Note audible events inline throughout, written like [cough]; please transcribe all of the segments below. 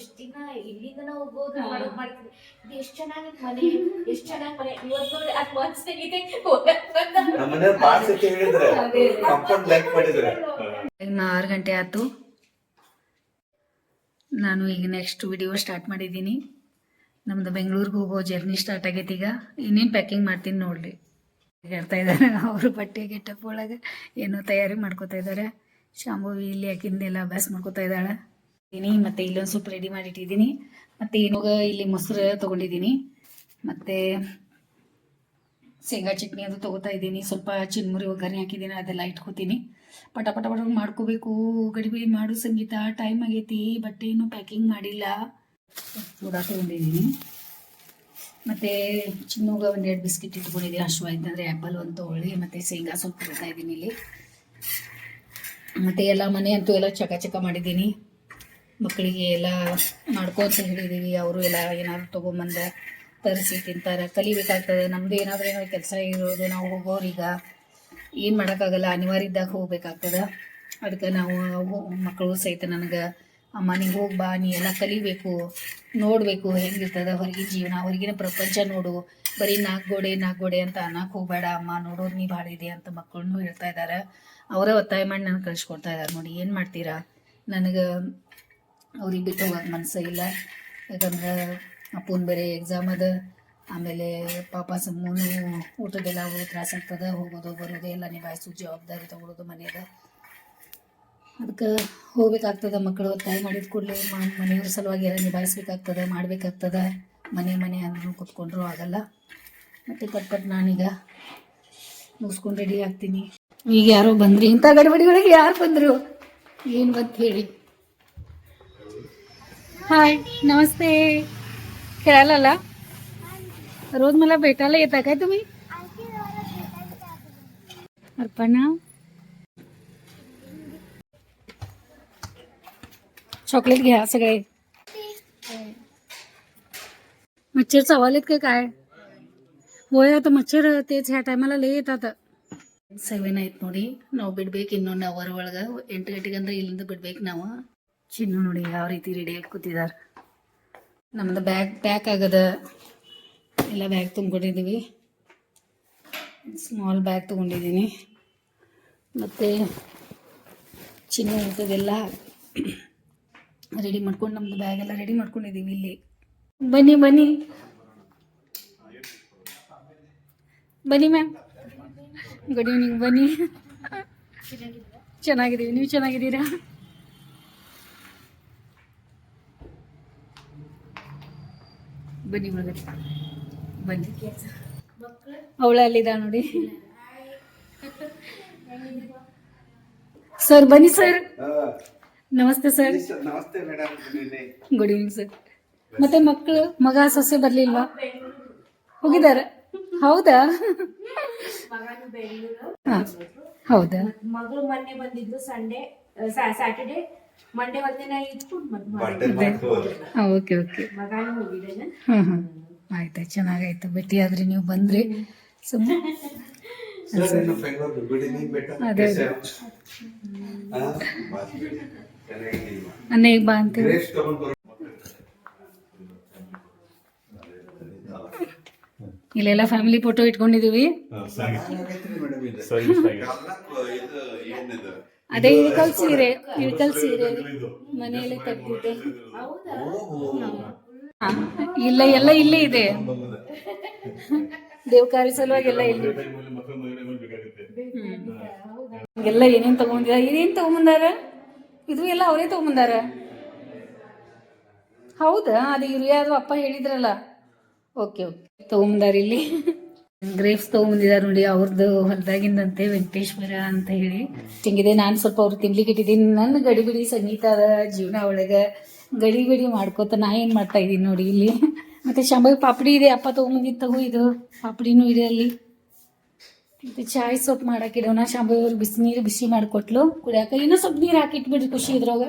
ಎಷ್ಟ್ ದಿನ ಇಲ್ಲಿಂದನ ಹೋಗೋದು ಮಾಡೋದು ಮಾಡ್ತೀವಿ. ಇದು ಎಷ್ಟ್ ಚೆನ್ನಾಗಿ ಮನೆ ಎಷ್ಟು ಚೆನ್ನಾಗಿ ಮನೆ. ಇವತ್ತು ನೋಡಿ ಅದ್ ಮನ್ಸಿಗೆ ಹೋಗಕ್ ಬಂದ ನಮ್ಮ ಮನೆಯವ್ರು ಬಾಳ್ ಸತಿ ಹೇಳಿದ್ರೆ ಕಂಪೌಂಡ್ ಲೈಕ್ ಮಾಡಿದ್ರೆ. ಇನ್ನು ಆರು ಗಂಟೆ ಆಯ್ತು. ನಾನು ಈಗ ನೆಕ್ಸ್ಟ್ ವಿಡಿಯೋ ಸ್ಟಾರ್ಟ್ ಮಾಡಿದ್ದೀನಿ. ನಮ್ದು ಬೆಂಗಳೂರಿಗೆ ಹೋಗೋ ಜರ್ನಿ ಸ್ಟಾರ್ಟ್ ಆಗೈತೆ ಈಗ. ಇನ್ನೇನು ಪ್ಯಾಕಿಂಗ್ ಮಾಡ್ತೀನಿ ನೋಡ್ರಿ. ಹೇಳ್ತಾ ಇದ್ದಾರೆ ಅವರು ಬಟ್ಟೆ ಗೆಟಪ್ ಒಳಗೆ ಏನೋ ತಯಾರಿ ಮಾಡ್ಕೋತಾ ಇದ್ದಾರೆ. ಶಾಂಭವಿ ಇಲ್ಲಿ ಹಾಕಿಂದೆಲ್ಲ ಅಭ್ಯಾಸ ಮಾಡ್ಕೋತಾ ಇದ್ದಾಳೆ. ಇದೀನಿ ಮತ್ತೆ ಇಲ್ಲೊಂದು ಸ್ವಲ್ಪ ರೆಡಿ ಮಾಡಿಟ್ಟಿದ್ದೀನಿ. ಮತ್ತೆ ಏನೋಗ ಇಲ್ಲಿ ಮೊಸರು ತೊಗೊಂಡಿದ್ದೀನಿ, ಮತ್ತೆ ಶೇಂಗಾ ಚಟ್ನಿ ಅದು ತಗೋತಾ ಇದ್ದೀನಿ. ಸ್ವಲ್ಪ ಚಿನ್ಮುರಿ ಒಗ್ಗರಣೆ ಹಾಕಿದ್ದೀನಿ, ಅದೆಲ್ಲ ಇಟ್ಕೋತೀನಿ. ಪಟ ಪಟ ಪಟ ಮಾಡ್ಕೋಬೇಕು. ಗಡಿಬಿಡಿ ಮಾಡು ಸಂಗೀತ ಟೈಮ್ ಆಗೈತಿ ಬಟ್ಟೆ ಏನು ಪ್ಯಾಕಿಂಗ್ ಮಾಡಿಲ್ಲ. ಕೂಡ ತಗೊಂಡಿದ್ದೀನಿ. ಮತ್ತು ಚಿನ್ನೋಗ ಒಂದೆರಡು ಬಿಸ್ಕಿಟ್ ಇಟ್ಕೊಂಡಿದ್ದೀನಿ. ಅಶ್ವ ಆಯ್ತಂದರೆ ಆ್ಯಪಲ್ ಒಂದು ತೊಗೊಳ್ಳಿ ಮತ್ತು ಶೇಂಗಾ ಸ್ವಲ್ಪ ತಗೋತಾ ಇದ್ದೀನಿ ಇಲ್ಲಿ. ಮತ್ತು ಎಲ್ಲ ಮನೆ ಅಂತೂ ಎಲ್ಲ ಚಕ ಚಕ ಮಾಡಿದ್ದೀನಿ. ಮಕ್ಕಳಿಗೆ ಎಲ್ಲ ಮಾಡ್ಕೊಂತ ಹಿಡಿದೀವಿ ಅವರು ಎಲ್ಲ ಏನಾದ್ರು ತೊಗೊಂಬಂದು ತರಿಸಿ ತಿಂತಾರೆ. ಕಲಿಬೇಕಾಗ್ತದೆ. ನಮ್ದು ಏನಾದರೂ ಏನೋ ಕೆಲಸ ಇರೋದು, ನಾವು ಹೋಗೋರೀಗ ಏನು ಮಾಡೋಕ್ಕಾಗಲ್ಲ. ಅನಿವಾರ್ಯ ಇದ್ದಾಗ ಹೋಗ್ಬೇಕಾಗ್ತದೆ. ಅದಕ್ಕೆ ನಾವು ಮಕ್ಕಳು ಸಹಿತ ನನಗೆ, ಅಮ್ಮ, ನೀ ಹೋಗಿ ಬಾ. ನೀ ಎಲ್ಲ ಕಲಿಬೇಕು. ನೋಡಬೇಕು ಹೆಂಗಿರ್ತದೆ ಹೊರಗಿನ ಜೀವನ. ಹೊರಗಿನ ಪ್ರಪಂಚ ನೋಡು. ಬರೀ ನಾಲ್ಕು ಗೋಡೆ ನಾಲ್ಕು ಗೋಡೆ ಅಂತ ಅನ್ನಕ್ಕೆ ಹೋಗಬೇಡ. ಅಮ್ಮ ನೋಡೋದು ನೀ ಭಾಳ ಇದೆ ಅಂತ ಮಕ್ಕಳನ್ನು ಹೇಳ್ತಾ ಇದ್ದಾರೆ. ಅವರೇ ಒತ್ತಾಯ ಮಾಡಿ ನನಗೆ ಕಳಿಸ್ಕೊಡ್ತಾ ಇದ್ದಾರೆ ನೋಡಿ. ಏನು ಮಾಡ್ತೀರಾ? ನನಗೆ ಅವ್ರಿಗೆ ಬಿಟ್ಟು ಹೋಗಕ್ಕೆ ಮನಸ್ಸೇ ಇಲ್ಲ. ಯಾಕಂದ್ರೆ ಅಪ್ಪನ ಬೇರೆ ಎಕ್ಸಾಮ್ ಅದ. ಆಮೇಲೆ ಪಾಪ ಸಮ್ಮೂನು ಊಟದೆಲ್ಲ ಅವ್ರಿಗೆ ತ್ರಾಸ ಆಗ್ತದೆ. ಹೋಗೋದು, ಬರೋದು ಎಲ್ಲ ನಿಭಾಯಿಸೋ, ಜವಾಬ್ದಾರಿ ತಗೊಳ್ಳೋದು ಮನೆಯದ. ಅದಕ್ಕೆ ಹೋಗ್ಬೇಕಾಗ್ತದೆ ಮಕ್ಕಳು. ಒತ್ತಾಯ ಮಾಡಿದ ಕೂಡಲೇ ಮನೆಯವ್ರ ಸಲುವಾಗಿ ಎಲ್ಲ ನಿಭಾಯಿಸ್ಬೇಕಾಗ್ತದೆ, ಮಾಡಬೇಕಾಗ್ತದೆ. ಮನೆ ಮನೆ ಅಂದ್ರೂ ಕುತ್ಕೊಂಡ್ರೂ ಆಗಲ್ಲ. ಮತ್ತು ಪಟ್ ಪಟ್ ನಾನೀಗ ಮುಗಿಸ್ಕೊಂಡು ರೆಡಿ ಆಗ್ತೀನಿ. ಈಗ ಯಾರೋ ಬಂದ್ರಿ, ಇಂಥ ಗಡಿಬಿಡಿ ಒಳಗೆ ಯಾರು ಬಂದರು? ಏನು ಬಂತ ಹೇಳಿ. हाय नमस्ते खेळायला आला रोज मला भेटायला येता काय तुम्ही अर्पणा चॉकलेट घ्या सगळे मच्छर चावालेत का काय होय आता ಮಚ್ಚರ್ तेच ह्या ಟೈಮಲ್ಲ ಲೇ येतात ಸೆವೆನ್ ಆಯ್ತು ನೋಡಿ ನಾವು ಬಿಡ್ಬೇಕು ಇನ್ನೊಂದು ಅವರ್ ಒಳಗೆ ಎಂಟು ಗಂಟೆಗೆ ಅಂದ್ರೆ ಇಲ್ಲಿಂದ ಬಿಡ್ಬೇಕು ನಾವು ಚಿನ್ನು ನೋಡಿ ಯಾವ ರೀತಿ ರೆಡಿಯಾಗಿ ಕೂತಿದ್ದಾರೆ. ನಮ್ದು ಬ್ಯಾಗ್ ಪ್ಯಾಕ್ ಆಗದ ಎಲ್ಲ ಬ್ಯಾಗ್ ತುಂಬ್ಕೊಂಡಿದ್ದೀವಿ ಸ್ಮಾಲ್ ಬ್ಯಾಗ್ ತೊಗೊಂಡಿದ್ದೀನಿ. ಮತ್ತು ಚಿನ್ನು ಇರ್ತದೆಲ್ಲ ರೆಡಿ ಮಾಡ್ಕೊಂಡು ನಮ್ದು ಬ್ಯಾಗ್ ಎಲ್ಲ ರೆಡಿ ಮಾಡ್ಕೊಂಡಿದ್ದೀವಿ ಇಲ್ಲಿ. ಬನ್ನಿ ಬನ್ನಿ. ಬನ್ನಿ ಮ್ಯಾಮ್ ಗುಡ್ ಈವ್ನಿಂಗ್ ಬನ್ನಿ. ಚೆನ್ನಾಗಿದ್ದೀವಿ. ನೀವು ಚೆನ್ನಾಗಿದ್ದೀರಾ? ಬನ್ನಿ ಒಳಗಡೆ. ಬನ್ನಿ. ಅವಳ ಅಲ್ಲಿದ ನೋಡಿ. ಸರ್ ಬನ್ನಿ ಸರ್. ನಮಸ್ತೆ ಸರ್. ನಮಸ್ತೆ ಮೇಡಮ್ ಗುಡ್ ಈವ್ನಿಂಗ್ ಸರ್ ಮತ್ತೆ ಮಕ್ಕಳು ಮಗ ಸೊಸೆ ಬರ್ಲಿಲ್ವಾ? ಹೋಗಿದ್ದಾರೆ. ಹೌದಾ? ಹೌದಾ? ಮಗಳು ಮೊನ್ನೆ ಬಂದಿದ್ರು ಸಂಡೇ ಸ್ಯಾಟರ್ಡೆ ಮಂಡೆ ಹೊತ್ತಿನ ಓಕೆ ಓಕೆ ಹಾಂ ಹಾಂ ಆಯ್ತು ಚೆನ್ನಾಗಾಯ್ತು. ಭೇಟಿ ಆದ್ರಿ ನೀವು ಬಂದ್ರಿ ಸುಮ್ಮನೆ ಅದೇ ಅನ್ನ ಈಗ ಬಾ ಅಂತೀವಿ ಇಲ್ಲೆಲ್ಲ ಫ್ಯಾಮಿಲಿ ಫೋಟೋ ಇಟ್ಕೊಂಡಿದೀವಿ ಅದೇ ಇಳ್ಕಲ್ ಸೀರೆ ಇಳ್ಕಲ್ ಸೀರೆ ಮನೆಯಲ್ಲೇ ತೆಗ್ದಿದ್ದೆ. ಇಲ್ಲ ಎಲ್ಲ ಇಲ್ಲೇ ಇದೆ. ದೇವಕಾರಿ ಸಲುವಾಗಿ ಎಲ್ಲ ಇಲ್ಲಿ. ಎಲ್ಲ ಏನೇನ್ ತಗೊಂಡಿದ ಏನೇನ್ ತಗೊಂಬಂದಾರ? ಇದು ಎಲ್ಲ ಅವರೇ ತಗೊಂಬಂದಾರ? ಹೌದಾ? ಅದು ಅದು ಅಪ್ಪ ಹೇಳಿದ್ರಲ್ಲ. Okay okay. ತಗೊಂಬಂದಾರ ಇಲ್ಲಿ. ಗ್ರೇಪ್ಸ್ ತಗೊಂಡಿದಾರ ನೋಡಿ ಅವ್ರದ್ದು ಹೊಲದಾಗಿಂದಂತೆ ವೆಂಕಟೇಶ್ವರ ಅಂತ ಹೇಳಿ. ಹಿಂಗಿದೆ ನಾನು ಸ್ವಲ್ಪ ಅವ್ರು ತಿನ್ಲಿಕ್ಕೆ ಇಟ್ಟಿದ್ದೀನಿ ನನ್ನ ಗಡಿಬಿಡಿ ಸಂಗೀತ ಅದ ಜೀವನ ಒಳಗೆ. ಗಡಿಬಿಡಿ ಮಾಡ್ಕೋತ ನಾ ಏನು ಮಾಡ್ತಾ ಇದ್ದೀನಿ ನೋಡಿ ಇಲ್ಲಿ. ಮತ್ತೆ ಶಾಂಬಾವಿ ಪಾಪಡಿ ಇದೆ ಅಪ್ಪ ತಗೊಂಬಂದಿದ್ದು ತಗೋ ಇದು. ಪಾಪಡಿನೂ ಇದೆ ಅಲ್ಲಿ. ಮತ್ತೆ ಚಾಯ್ ಸೊಪ್ಪು ಮಾಡಾಕಿಡೋಣ ಶಾಂಬಾಯಿ ಅವ್ರು ಬಿಸಿ ನೀರು ಬಿಸಿ ಮಾಡಿಕೊಟ್ಲು. ಕುಡಿಯಾಕ ಇನ್ನೂ ಸ್ವಲ್ಪ ನೀರು ಹಾಕಿಟ್ಬಿಡ್ರಿ ಖುಷಿ ಇದ್ರೊಳಗ.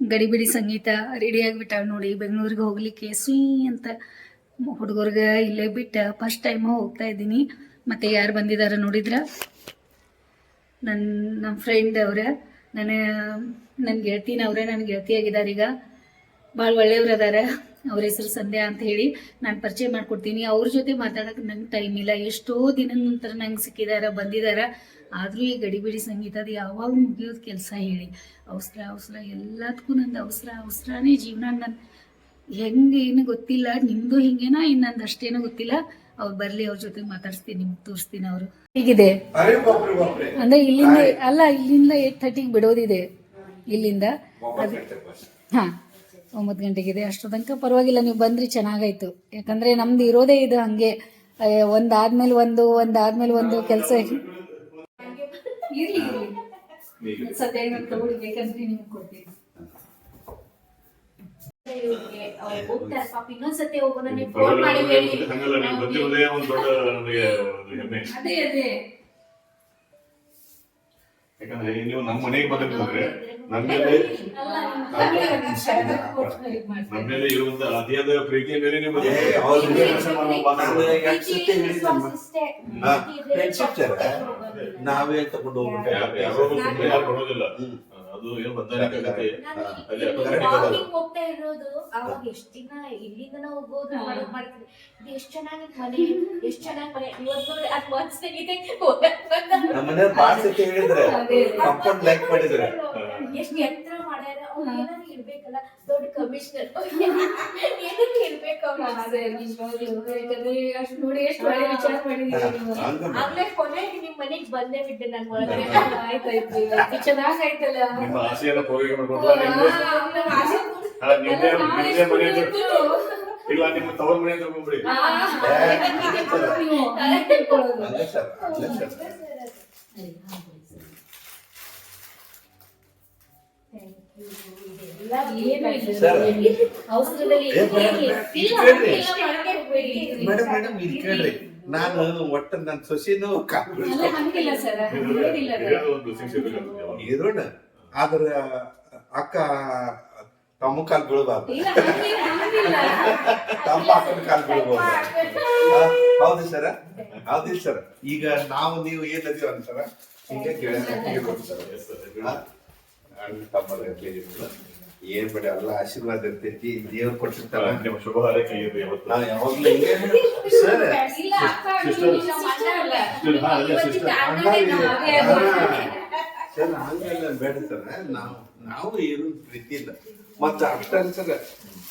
ಗಡಿಬಿಡಿ ಸಂಗೀತ ರೆಡಿ ಆಗಿಬಿಟ್ಟಾವ ನೋಡಿ. ಬೆಂಗಳೂರಿಗೆ ಹೋಗ್ಲಿಕ್ಕೆ ಸ್ವೀ ಅಂತ. ಹುಡುಗರ್ಗೆ ಇಲ್ಲೇ ಬಿಟ್ಟು ಫಸ್ಟ್ ಟೈಮ್ ಹೋಗ್ತಾ ಇದ್ದೀನಿ. ಮತ್ತೆ ಯಾರು ಬಂದಿದ್ದಾರೆ ನೋಡಿದ್ರ? ನನ್ನ ನಮ್ಮ ಫ್ರೆಂಡ್ ಅವ್ರ. ನನ್ನ ನನ್ನ ಗೆಳತಿನವ್ರೆ ನನ್ನ ಗೆಳತಿಯಾಗಿದ್ದಾರೆ ಈಗ. ಭಾಳ ಒಳ್ಳೆಯವ್ರು ಅದಾರ. ಅವ್ರ ಹೆಸರು ಸಂಧ್ಯಾ ಅಂತ ಹೇಳಿ ನಾನು ಪರಿಚಯ ಮಾಡ್ಕೊಡ್ತೀನಿ. ಅವ್ರ ಜೊತೆ ಮಾತಾಡೋಕೆ ನಂಗೆ ಟೈಮ್ ಇಲ್ಲ. ಎಷ್ಟೋ ದಿನದ ನಂತರ ನಂಗೆ ಸಿಕ್ಕಿದಾರ, ಬಂದಿದಾರ. ಆದರೂ ಈ ಗಡಿಬಿಡಿ ಸಂಗೀತ ಅದು ಯಾವಾಗ ಮುಗಿಯೋದು ಕೆಲಸ ಹೇಳಿ. ಅವಸರ ಅವಸರ. ಎಲ್ಲದಕ್ಕೂ ನಂದು ಅವಸರ, ಅವಸರನೇ ಜೀವನ ನನ್ನ ಹೆಂಗೆ ಏನು ಗೊತ್ತಿಲ್ಲ ನಿಮ್ಮದು ಹಿಂಗೇನಾ, ಇನ್ನೊಂದು ಅಷ್ಟೇನೋ ಗೊತ್ತಿಲ್ಲ. ಅವ್ರು ಬರಲಿ, ಅವ್ರ ಜೊತೆ ಮಾತಾಡಿಸ್ತೀನಿ, ನಿಮ್ಗೆ ತೋರಿಸ್ತೀನಿ ಅವರು. ಹೀಗಿದೆ. ಅಂದ್ರೆ ಇಲ್ಲಿಂದ, ಅಲ್ಲ, ಇಲ್ಲಿಂದ ಏಟ್ ಥರ್ಟಿಗೆ ಬಿಡೋದಿದೆ. ಇಲ್ಲಿಂದ. ಅದು ಹಾ, ಒಂಬತ್ತು ಗಂಟೆಗಿದೆ. ಅಷ್ಟು ತನಕ ಪರವಾಗಿಲ್ಲ, ನೀವು ಬಂದ್ರಿ, ಚೆನ್ನಾಗಾಯ್ತು. ಯಾಕಂದ್ರೆ ನಮ್ದು ಇರೋದೇ ಇದು ಹಂಗೆ. ಒಂದಾದ್ಮೇಲೆ ಒಂದು ಒಂದಾದ್ಮೇಲೆ ಒಂದು ಕೆಲಸ. ಇರ್ಲಿ ಇರ್ಲಿ. ಸದ್ಯ ಬೇಕಂದ್ರೆ ನಿಮ್ಗೆ ಕೊಡ್ತೀನಿ. ಇವ್ರಿಗೆ ಅವ್ರು ಹೋಗ್ತಾರೆ. ಪಾಪ ಇನ್ನೊಂದ್ಸತಿ ಹೋಗೋಣ ನೀವು ಫೋನ್ ಮಾಡಿ ಹೇಳಿ. ಹಂಗಲ್ಲ ನೀವು ಬಂದಿರೋದೇ ಒಂದು ದೊಡ್ಡ ನನಗೆ ಒಂದು ಹೆಮ್ಮೆ. ಅದೇ ಅದೇ. ಯಾಕಂದ್ರೆ ನೀವು ನಮ್ಮ ಮನೆಗೆ ಬಂದಿರ್ತಂದ್ರೆ ನಮ್ಮ ಮೇಲೆ ನಮ್ಮ ಮೇಲೆ ಇರುವಂತ ಅತಿಯಾದ ಪ್ರೀತಿಯ ಮೇಲೆ friendship ನಾವೇ ತಗೊಂಡು ಹೋಗ್ಬಿಟ್ಟೆ ಯಾರು- ಯಾರೋ ಅದು ಏನು ಹೊಂದಾಣಿಕೆ ಆಗತ್ತೆ. ಅಲ್ಲಿ ಅಪಘಾತ ವಾಕಿಂಗ್ ಹೋಗ್ತಾ ಇರೋದು ಅವಾಗ ಎಷ್ಟ್ ದಿನ ಇಲ್ಲಿಂದ ನಾವು ಹೋಗೋದು ಮಾಡ್ತೀವಿ ಇದು ಎಷ್ಟ್ ಚೆನ್ನಾಗಿ ಮನೆ ಎಷ್ಟ್ ಚೆನ್ನಾಗಿ ಮನೆ. ಇವತ್ತು ನೋಡಿ ಅದ್ ಬಾಳ ಸತಿ ಹೇಳಿದ್ರೆ ಅದೇ. ಕಂಪೌಂಡ್ ಲೈಕ್ ಮಾಡಿದ್ರೆ. ಎಷ್ಟ್ ಎತ್ತರ ಮಾಡ್ಯಾರ. ಅವ್ರು ಇರ್ಬೇಕಲ್ಲ ದೊಡ್ಡ ಕಮಿಷನರ್ ಏನಕ್ಕೆ ಅಷ್ಟು ನೋಡಿ ಎಷ್ಟು ಒಳ್ಳೆ ವಿಚಾರ ಮಾಡಿದೀವಿ ಆಗ್ಲೇ ಕೊನೆಗೆ ನಿಮ್ ಮನೆಗ್ ಬಂದೇ ಬಿಟ್ಟೆ ನನ್ ಒಳಗಡೆ. ಆಯ್ತಾಯ್ತು ಚೆನ್ನಾಗಾಯ್ತಲ್ಲ. ನಿಮ್ಮ ಆಸೆ ಇಲ್ಲ ನಿಮ್ಮ ತವರ ಮನೆ ಅಂತ ಸರ್ ಸರ್ ಮೇಡಮ್. ಮೇಡಮ್ ಇದು ಕೇಳ್ರಿ. ನಾನು ಒಟ್ಟ ನನ್ನ ಸೊಸಿನೂ. ಇರೋಣ. ಆದ್ರ ಅಕ್ಕ ತಮ್ಮ ಕಾಲ್ ಬೀಳಬಾರ್ದು. ತಮ್ಮ ಅಕ್ಕನ ಕಾಲ್ ಬೀಳ್ಬೋದು. ಹೌದು ಸರ ಹೌದಿಲ್ಲ ಸರ. ಈಗ ನಾವು ನೀವು ಏನದೀವ ಅಂತಾರ ಹಿಂಗೆ ಕೇಳಿದ್ರೆ ಸರ್ ಏನ್ ಬಿಡ ಎಲ್ಲ ಆಶೀರ್ವಾದ ಇರ್ತೈತಿ ದೇವ್ರ ಕೊಟ್ಟಿರ್ತಾರ ನಿಮ್ಮ ಶುಭ ಹಾರೈಕೆ ಇರ್ಲಿ ಯಾವತ್ತು. ಯಾವಾಗ್ಲೂ ಹಿಂಗೆ [laughs] ಸರ್. ನೀವು ಅಲ್ಲ. ನಾವು. ಅದೇ, ಅದೇ. ಸರ್ ಹಂಗೆಲ್ಲ ಬೇಡ ಸರ್ ನಾವು ನಾವು ಏನು ಪ್ರೀತಿ ಇಲ್ಲ ಮತ್ತ ಅಷ್ಟೇ ಸರ್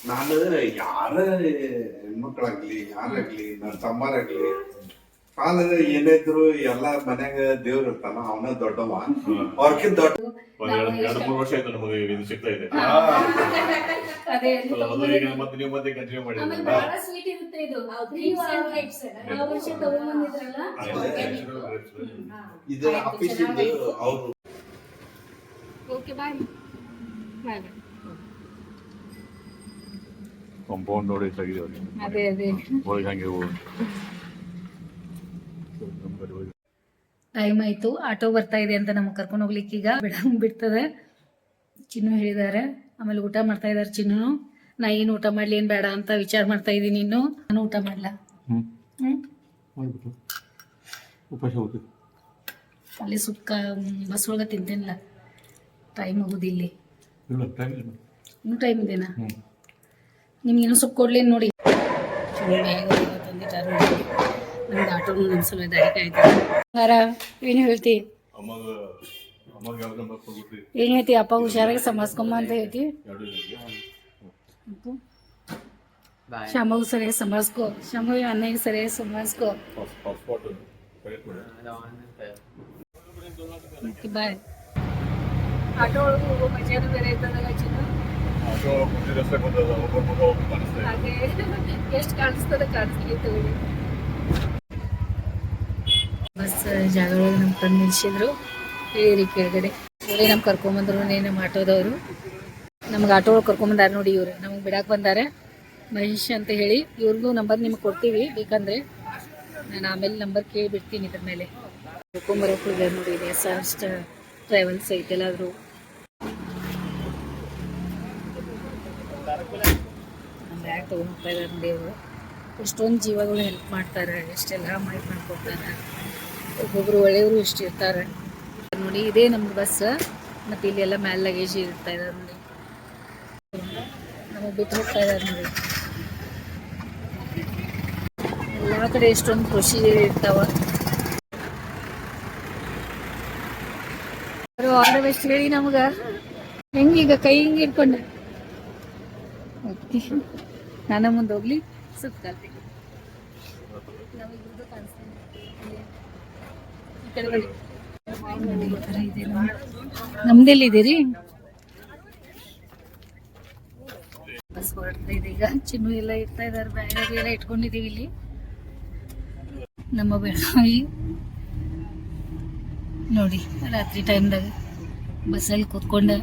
ನಾನು ಯಾರ ಹೆಣ್ಮಕ್ಳಾಗ್ಲಿ ಯಾರಾಗ್ಲಿ ನನ್ನ ತಮ್ಮರಾಗ್ಲಿ ಆದ್ರೆ ಏನಿದ್ರು ಎಲ್ಲಾ ಮನ್ಯಾಗ ದೇವ್ರ ಇರ್ತಾನ ಅವನ ದೊಡ್ಡವ. ಅವ್ರಕ್ಕಿಂತ ದೊಡ್ಡ ಒಂದ್ ಎರಡು ಎರಡು ಮೂರು ವರ್ಷ ಆಯ್ತು ನಮಗೆ ಇದು ಸಿಗ್ತಾ ಇದೆ. ಅದೇ ಅದು ಈಗ ಮತ್ತೆ ನೀವು ಮತ್ತೆ ಕಂಟಿನ್ಯೂ ಆಮೇಲೆ ಬಹಳ ಸ್ವೀಟ್ ಇರುತ್ತೆ ಇದು. ನೀವು ಆ- ಆ ವರ್ಷ ತಗೊಂಡ್ಬಂದಿದ್ರಲ್ಲ ಇದು ಆಫೀಸ್ ಅವ್ರು. ಓಕೆ ಬಾಯ್ ಬಾಯ್ ಕಾಂಪೌಂಡ್ ನೋಡಿ ತೆಗಿದೆ ಅವ್ರಿಗೆ. ಅದೇ ಅದೇ. ಒಳಗೆ ಹಂಗೆ ಹೋಗಿ. ಟೈಮ್ ಆಯ್ತು. ಆಟೋ ಬರ್ತಾ ಇದೆ ಅಂತ ನಮ್ಗೆ ಕರ್ಕೊಂಡು ಹೋಗ್ಲಿಕ್ಕೆ ಈಗ ಬಿಡ ಬಿಡ್ತದೆ. ಚಿನ್ನು ಹೇಳಿದ್ದಾರೆ. ಆಮೇಲೆ ಊಟ ಮಾಡ್ತಾ ಇದ್ದಾರೆ ಚಿನ್ನು. ನಾ ಏನು ಊಟ ಮಾಡ್ಲಿ ಏನು ಬೇಡ ಅಂತ ವಿಚಾರ ಮಾಡ್ತಾ ಇದ್ದೀನಿ ಇನ್ನು. ನಾನು ಊಟ ಮಾಡ್ಲಾ? ಹ್ಮ್. ಹ್ಮ್? ಮಾಡ್ಬಿಟ್ಟು ಅಲ್ಲಿ ಸುಕ್ಕ ಬಸ್ ಒಳಗೆ ತಿಂತೇನಿಲ್ಲ. ಟೈಮ್ ಹೋಗುದು ಇಲ್ಲಿ. ಇನ್ನೂ ಟೈಮ್ ಇದೆನಾ? ನಿಮ್ಗೇನು ನಿಮ್ಗೆ ಇನ್ನೂ ಸುಕ್ಕ ಕೊಡ್ಲಿ ನೋಡಿ. ತಂದಿಟ್ಟಾರ ನೋಡಿ. ನಮ್ದು ಆಟೋನು ನಮ್ಮ ಸಲ ದಾರಿ ಆಯ್ತು. ಹಂಗಾರ ಏನು ಹೇಳ್ತಿ? ಏನು ಹೇಳ್ತಿ? ಅಪ್ಪ ಹುಷಾರಾಗಿ ಸಂಭಾಸ್ಕೊಂಬ ಅಂತ ಹೇಳ್ತಿ. ಶ್ಯಾಮಗೂ ಸರಿಯಾಗಿ ಸಂಭಾಳಿಸ್ಕೋ ಶ್ಯಾಮ ಅಣ್ಣಗೆ ಸರಿಯಾಗಿ ಕರೆಕ್ಟ್ ಬಾಯ್ ಆಟೋ ಒಳಗೆ ಹೋಗೋ ಮಜಾನ ಬೇರೆ ಇರ್ತದಲ್ಲ ಚಿನ್ನ? [laughs] ಎಷ್ಟು ಕಾಣಿಸ್ತದೆ ಕಾಣಿಸ್ಲಿ ತಗೊಳ್ಳಿ. ಬಸ್ ನಮ್ಮ ತಂದು ನಿಲ್ಸಿದ್ರು ಹೇಳಿರಿ ಕೆಳಗಡೆ. ಇವರೇ ನಮ್ಗೆ ಕರ್ಕೊಂಬಂದ್ರು ನಮ್ಮ ಆಟೋದವರು. ನಮ್ಗೆ ಆಟೋ ಕರ್ಕೊಂಬಂದಾರ ನೋಡಿ ಇವರು. ನಮಗೆ ಬಿಡಕ್ಕೆ ಬಂದಾರೆ. ಮಹೇಶ್ ಅಂತ ಹೇಳಿ ಇವ್ರದ್ದು ನಂಬರ್ ನಿಮ್ಗೆ ಕೊಡ್ತೀವಿ. ಬೇಕಂದ್ರೆ ನಾನು ಆಮೇಲೆ ನಂಬರ್ ಕೇಳಿ ಬಿಡ್ತೀನಿ ಇದ್ರ ಮೇಲೆ. ಕರ್ಕೊಂಬರೋಕೆ ಇದೆ ನೋಡಿ, ಇದೆ ಎಸ್ ಟ್ರಾವೆಲ್ಸ್ ಐತೆ ಎಲ್ಲಾದರೂ. ಬ್ಯಾಗ್ ತೊಗೊಂಡು ಇದ್ದಾರೆ ಅವರು ಎಷ್ಟೊಂದು ಜೀವಗಳು ಹೆಲ್ಪ್ ಮಾಡ್ತಾರೆ, ಎಷ್ಟೆಲ್ಲ ಮಾಡಿ ಮಾಡ್ಕೊಡ್ತಾರೆ. ಒಬ್ಬೊಬ್ರು ಒಳ್ಳೆಯವರು ಇಷ್ಟು ಇರ್ತಾರೆ. ನೋಡಿ, ಇದೇ ನಮ್ದು ಬಸ್. ಮತ್ತೆ ಇಲ್ಲಿ ಎಲ್ಲ ಮ್ಯಾಲ್ ಲಗೇಜ್ ಇರ್ತಾ ಇದಾರೆ ನೋಡಿ. ನಮಗೆ ಬಿಟ್ಟು ಹೋಗ್ತಾ ಇದಾರೆ ನೋಡಿ. ಎಲ್ಲ ಕಡೆ ಎಷ್ಟೊಂದು ಖುಷಿ ಇರ್ತಾವ. ಆಲ್ ದ ಬೆಸ್ಟ್ ಹೇಳಿ ನಮಗ? ಹೆಂಗೀಗ ಕೈ ಹಿಂಗೆ ಇಟ್ಕೊಂಡೆ ನಾನು ಮುಂದೆ ಹೋಗ್ಲಿ, ಸುತ್ತ ಕಾಣಿಸ್ತೀನಿ ಇದೆ ನಮ್ದೆಲ್ಲಿದ್ದೀರಿ ಬಸ್ ಹೊರಡ್ತಾ ಇದೆ ಈಗ. ಚಿನ್ನು ಎಲ್ಲ ಇರ್ತಾ ಇದಾರೆ ಬ್ಯಾಗ್ ಎಲ್ಲ ಇಟ್ಕೊಂಡಿದೀವಿ ಇಲ್ಲಿ. ನಮ್ಮ ಬೆಳಗಾವಿ. ನೋಡಿ, ರಾತ್ರಿ ಟೈಮ್ದಾಗ ಬಸ್ಸಲ್ಲಿ ಕೂತ್ಕೊಂಡು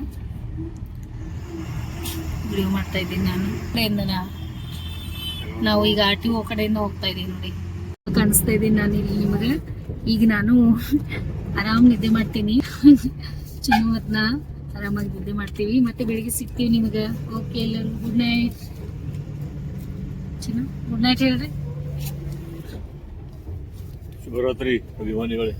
ವಿಡಿಯೋ ಮಾಡ್ತಾ ಇದ್ದೀನಿ ನಾನು. ಕಡೆಯಿಂದ ನಾವು ಈಗ ಆರ್ ಟಿ ಒ ಕಡೆಯಿಂದ ಹೋಗ್ತಾ ಇದ್ದೀನಿ ನೋಡಿ. ಕಾಣಿಸ್ತಾ ಇದ್ದೀನಿ ನಾನು ಇಲ್ಲಿ ನಿಮಗೆ. ಈಗ ನಾನು ಆರಾಮ್ ನಿದ್ದೆ ಮಾಡ್ತೀನಿ. ಚಿನ್ನು ಹೊತ್ನ ಆರಾಮಾಗಿ ನಿದ್ದೆ ಮಾಡ್ತೀವಿ. ಮತ್ತೆ ಬೆಳಿಗ್ಗೆ ಸಿಗ್ತೀವಿ ನಿಮಗೆ. ಓಕೆ ಎಲ್ಲರೂ ಗುಡ್ ನೈಟ್ ಚಿನ್ನು ಗುಡ್ ನೈಟ್ ಹೇಳ್ರಿ. ಶುಭರಾತ್ರಿ ಅಭಿಮಾನಿಗಳೇ.